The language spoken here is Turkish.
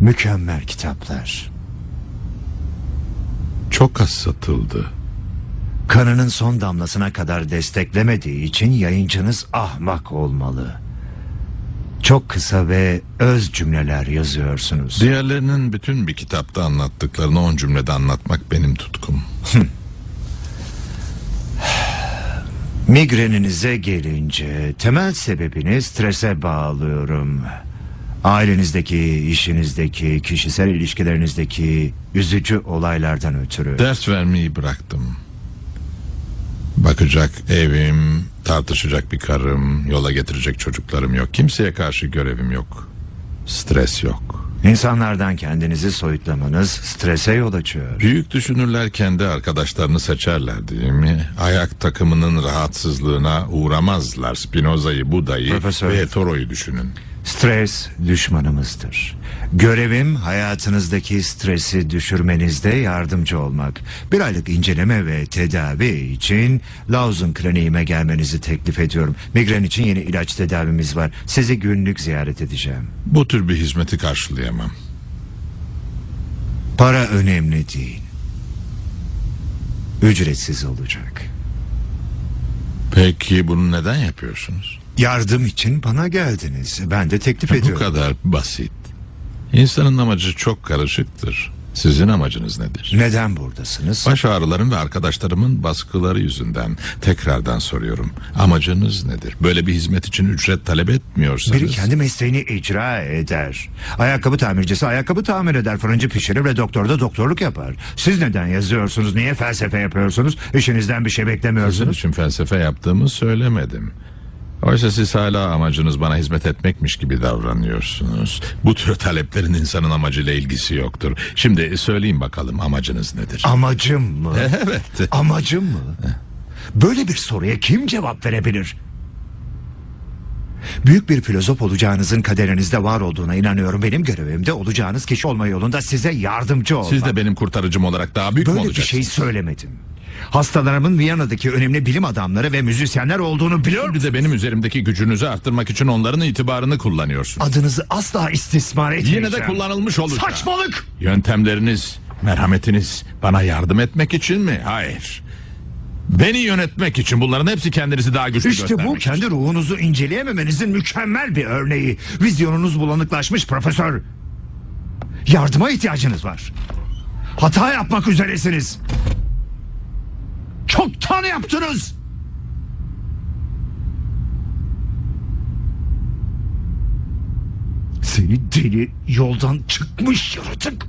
Mükemmel kitaplar. Çok az satıldı. Kanının son damlasına kadar desteklemediği için yayıncınız ahmak olmalı. Çok kısa ve öz cümleler yazıyorsunuz. Diğerlerinin bütün bir kitapta anlattıklarını on cümlede anlatmak benim tutkum. Migreninize gelince temel sebebini strese bağlıyorum. Ailenizdeki, işinizdeki, kişisel ilişkilerinizdeki üzücü olaylardan ötürü. Ders vermeyi bıraktım. Bakacak evim, tartışacak bir karım, yola getirecek çocuklarım yok. Kimseye karşı görevim yok. Stres yok. İnsanlardan kendinizi soyutlamanız strese yol açıyor. Büyük düşünürler kendi arkadaşlarını seçerler değil mi? Ayak takımının rahatsızlığına uğramazlar. Spinoza'yı, Buda'yı Profesör. ve Toro'yu düşünün. Stres düşmanımızdır. Görevim hayatınızdaki stresi düşürmenizde yardımcı olmak. Bir aylık inceleme ve tedavi için Lawson kliniğime gelmenizi teklif ediyorum. Migren için yeni ilaç tedavimiz var. Sizi günlük ziyaret edeceğim. Bu tür bir hizmeti karşılayamam. Para önemli değil. Ücretsiz olacak. Peki bunu neden yapıyorsunuz? Yardım için bana geldiniz. Ben de teklif Bu ediyorum. kadar basit. İnsanın amacı çok karışıktır. Sizin amacınız nedir? Neden buradasınız? Baş ağrılarım ve arkadaşlarımın baskıları yüzünden tekrardan soruyorum. Amacınız nedir? Böyle bir hizmet için ücret talep etmiyorsanız... Biri kendi mesleğini icra eder. Ayakkabı tamircisi ayakkabı tamir eder. Fırıncı pişirir ve doktor da doktorluk yapar. Siz neden yazıyorsunuz? Niye felsefe yapıyorsunuz? İşinizden bir şey Sizin beklemiyorsunuz. için felsefe yaptığımı söylemedim. Oysa siz hala amacınız bana hizmet etmekmiş gibi davranıyorsunuz. Bu tür taleplerin insanın amacıyla ilgisi yoktur. Şimdi söyleyin bakalım amacınız nedir? Amacım mı? evet. Amacım mı? Böyle bir soruya kim cevap verebilir? Büyük bir filozof olacağınızın kaderinizde var olduğuna inanıyorum. Benim görevim de olacağınız kişi olma yolunda size yardımcı olmak. Siz de benim kurtarıcım olarak daha büyük mü Böyle bir olacaksınız? şey söylemedim. Hastalarımın Viyana'daki önemli bilim adamları ve müzisyenler olduğunu biliyor Bir de benim üzerimdeki gücünüzü arttırmak için onların itibarını kullanıyorsun. Adınızı asla istismar etmeyeceğim. Yine de kullanılmış olacak. Saçmalık! Yöntemleriniz, merhametiniz bana yardım etmek için mi? Hayır. Beni yönetmek için bunların hepsi kendinizi daha güçlü İşte bu göstermek için. kendi ruhunuzu inceleyememenizin mükemmel bir örneği. Vizyonunuz bulanıklaşmış profesör. Yardıma ihtiyacınız var. Hata yapmak üzeresiniz. Çoktan yaptınız. Seni deli yoldan çıkmış yaratık.